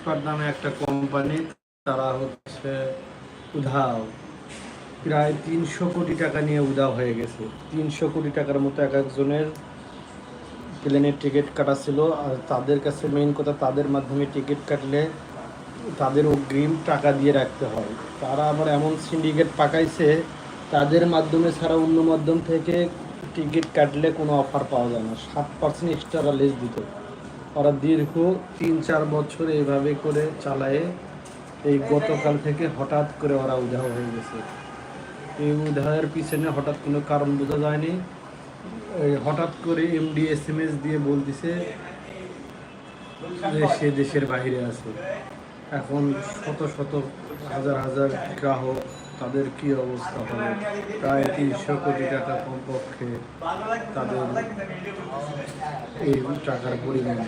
Expert নামে একটা company, তারা হচ্ছে উধাও। প্রায় তিনশো কোটি টাকা নিয়ে উধাও হয়ে গেছে। তিনশো কোটি টাকার মতো এক একজনের প্লেনের টিকিট কাটা ছিল, আর তাদের কাছে মেইন কথা তাদের মাধ্যমে টিকিট কাটলে তাদের অগ্রিম টাকা দিয়ে রাখতে হয়। তারা আবার এমন সিন্ডিকেট পাকাইছে, তাদের মাধ্যমে ছাড়া অন্য মাধ্যম থেকে টিকিট কাটলে কোনো অফার পাওয়া যায় না। সাত পার্সেন্ট এক্সট্রা লেস দিত ওরা দীর্ঘ তিন চার বছর এইভাবে করে চালায়ে। এই গতকাল থেকে হঠাৎ করে ওরা উধাও হয়ে গেছে। এই উধায়ের পিছনে হঠাৎ কোনো কারণ বোঝা যায়নি। হঠাৎ করে এমডি এস এম এস দিয়ে বলতেছে যে সে দেশের বাইরে আছে। এখন শত শত, হাজার হাজার গ্রাহক তাদের কি অবস্থা হবে? প্রায় তিনশো কোটি টাকা কমপক্ষে তাদের এই টাকার পরিমাণ।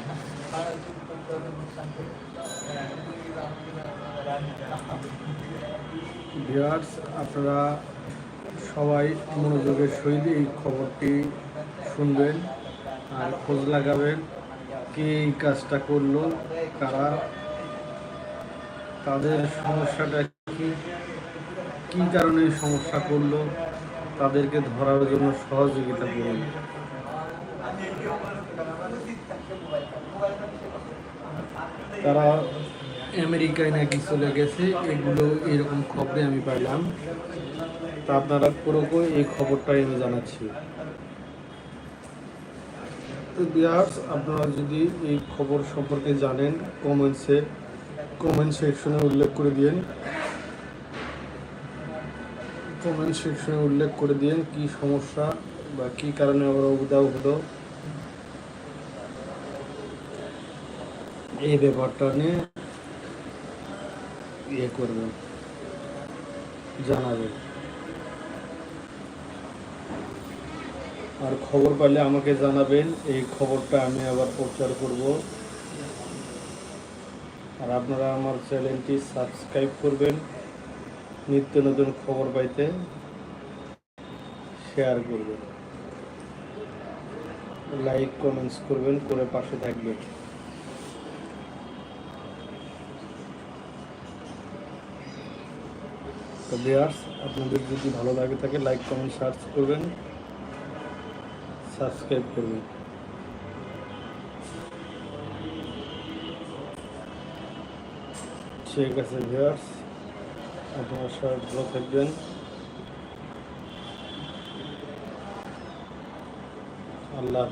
আপনারা সবাই মনোযোগের সহিত এই খবরটি শুনবেন আর খোঁজ লাগাবেন কে এই কাজটা করল, কারা, তাদের সমস্যাটা কি? কি কারণে সমস্যা করল? তাদেরকে ধরার জন্য সহযোগিতা করুন। তারা আমেরিকায় নাকি চলে গেছে, এগুলো এরকম খবরে আমি পাইলাম। তা আপনারা পুরোকে এই খবরটাই আমি জানাচ্ছি। তো বিহার্স, আপনারা যদি এই খবর সম্পর্কে জানেন কমেন্টসে কমেন্ট সেকশনে উল্লেখ করে দিন কমেন্ট সেকশনে উল্লেখ করে দিন কি সমস্যা বা কি কারণে আবার উদাও হলো এই ব্যাপারটা নিয়ে ইয়ে করবেন জানাবেন আর খবর পাইলে আমাকে জানাবেন, এই খবরটা আমি আবার প্রচার করব। আর আপনারা আমার চ্যানেলটি সাবস্ক্রাইব করবেন। নিত্য নতুন খবর পাইতে শেয়ার করবেন। লাইক কমেন্টস করবেন, করে পাশে থাকবেন। আপনাদের যদি ভালো লাগে থাকে লাইক কমেন্ট সার্চ করবেন। সাবস্ক্রাইব করবেন। ঠিক আছে ভিউয়ার্স আপনারা সবাই ভালো থাকবেন। আল্লাহ